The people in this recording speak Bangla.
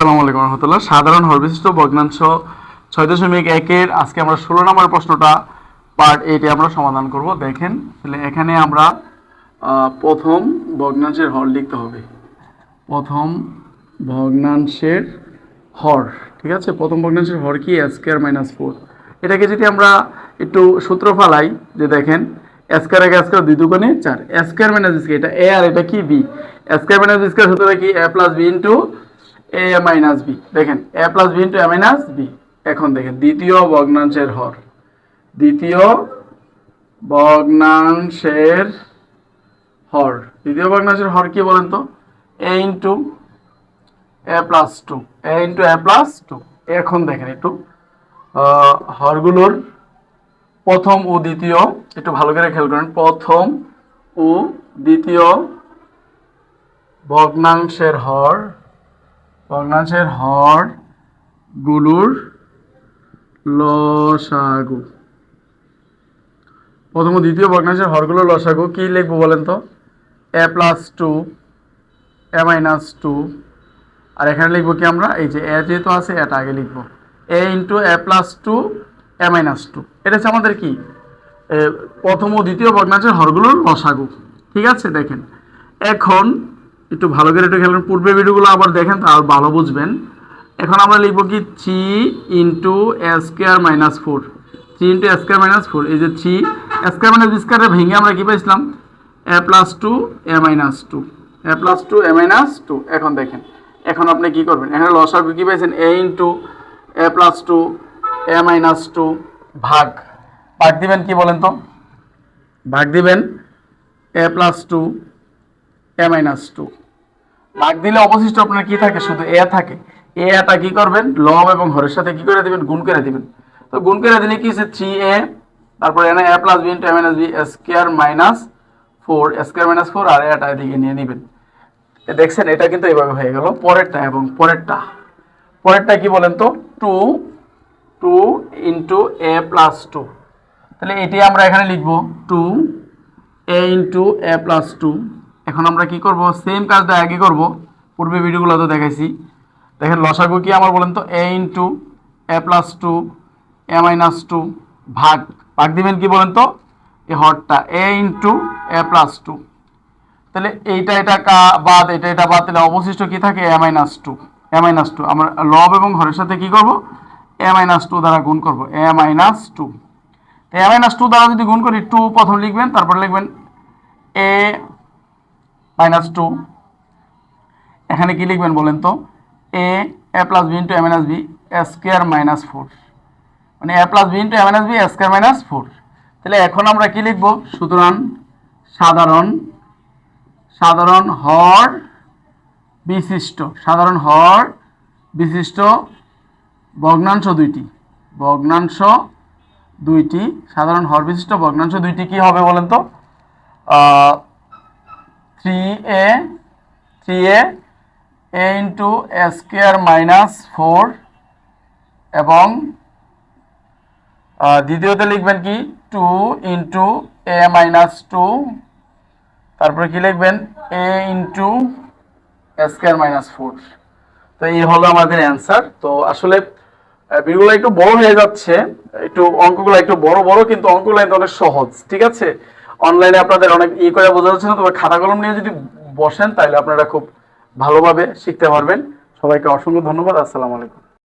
আসসালামু আলাইকুম রহমতুল্লাহ। সাধারণ হরবিশিষ্ট ভগ্নাংশ ছয় দশমিক একের আজকে আমরা ষোলো নম্বর প্রশ্নটা পার্ট এইটে আমরা সমাধান করব। দেখেন, তাহলে এখানে আমরা প্রথম ভগ্নাংশের হর লিখতে হবে। প্রথম ভগ্নাংশের হর, ঠিক আছে? প্রথম ভগ্নাংশের হর কি? স্কোয়ার মাইনাস ফোর এটাকে যদি আমরা একটু সূত্র ফালাই, যে দেখেন স্কোয়ার এক স্কোয়ার দুই দুগুণে চার। স্কোয়ার মাইনাস স্কোয়ার এটা এ আর এটা কি বি স্কোয়ার মাইনাস স্কোয়ার সূত্রটা কি? A plus B into A minus B দেখেন A plus B into A minus B এখন দেখেন, দ্বিতীয় ভগ্নাংশের হর। দ্বিতীয় ভগ্নাংশের হর। দ্বিতীয় ভগ্নাংশের হর কি বলেন তো? A into A plus two A into A plus two এখন দেখেন একটু হরগুলোর প্রথম ও দ্বিতীয়, একটু ভালো করে খেয়াল করেন, প্রথম ও দ্বিতীয় ভগ্নাংশের হর ভগ্নাংশের হরগুলোর লসাগু। প্রথম দ্বিতীয় ভগ্নাংশের হরগুলোর লসাগু কি লিখব বলেন তো? A plus two A minus two আর এখানে লিখব কি আমরা? এই যে এ যেহেতু আছে এটা আগে লিখব। A into A plus two A minus two এটা হচ্ছে আমাদের কি? প্রথম ও দ্বিতীয় ভগ্নাংশের হরগুলোর লসাগু। ঠিক আছে, দেখেন। এখন একটু ভালো করে একটু খেলেন। পূর্বে ভিডিওগুলো আবার দেখেন তাহলে ভালো বুঝবেন। এখন আমরা লিখব কি? Three into square minus four three into square minus four এই যে থ্রি স্কোয়ার মাইনাস স্কোয়ারে ভেঙে আমরা কী পাইছিলাম? A plus two A minus two A plus two A minus two এখন দেখেন, এখন আপনি কি করবেন? এখানে লসাগু কী পাইছেন? A into A plus two A minus two ভাগ। ভাগ দিবেন কি বলেন তো? ভাগ দিবেন A plus two A minus two ভাগ দিলে অবশিষ্ট আপনার কি থাকে? শুধু এ থাকে। এ এটা কি করবেন? লব এবং হরের সাথে কি করে দিবেন? গুণ করে দিবেন। তো গুণ করে দিলে কি হচ্ছে? থ্রি এ তারপরে এনে A plus B into A minus B square minus four square minus four আর এটা এদিকে নিয়ে নেবেন। দেখছেন, এটা কিন্তু এইভাবে হয়ে গেল। পরেরটা এবং পরেরটা। পরেরটা কি বলেন তো? Two two into A plus two তাহলে এটি আমরা এখানে লিখব two A into A plus two এখন আমরা কি করব? সেম কাজটা আগে করব। পূর্বে ভিডিওগুলো তো দেখাইছি। দেখেন, লসাগু কি আমার বলেন তো? A into A plus two A minus two ভাগ। ভাগ দিবেন কি বলেন তো? এই হরটা। A into A plus two তাহলে এইটা, এটা কা বাদ, এটা এটা বাদ, তাহলে অবশিষ্ট কি থাকে? A minus two A minus two আমরা লব এবং হরের সাথে কি করব? এ মাইনাস টু দ্বারা গুণ করব। A minus two A minus two দ্বারা যদি গুণ করি টু প্রথম লিখবেন, তারপর লিখবেন এ মাইনাস টু এখানে কি লিখবেন বলেন তো? A A plus B into A minus B square minus four মানে A plus B into A minus B square minus four তাহলে এখন আমরা কি লিখব? সুতরাং সাধারণ সাধারণ হর বিশিষ্ট, সাধারণ হর বিশিষ্ট ভগ্নাংশ দুইটি। ভগ্নাংশ দুইটি, সাধারণ হর বিশিষ্ট ভগ্নাংশ দুইটি কি হবে বলেন তো? Three A three A A into A square minus four এবং দ্বিতীয়তে লিখবেন কি? Two into A minus two তারপরে কি লিখবেন? A into square minus four তো এই হলো আমাদের অ্যান্সার তো আসলে ভিডিওগুলো একটু বড় হয়ে যাচ্ছে। একটু অঙ্কগুলো একটু বড় বড়, কিন্তু অঙ্কগুলো অনেক সহজ। ঠিক আছে? অনলাইনে আপনাদের অনেক ই করে বোঝা যাচ্ছে না, তবে খাতা কলম নিয়ে যদি বসেন, তাহলে আপনারা খুব ভালোভাবে শিখতে পারবেন। সবাইকে অসংখ্য ধন্যবাদ, আসসালামু আলাইকুম।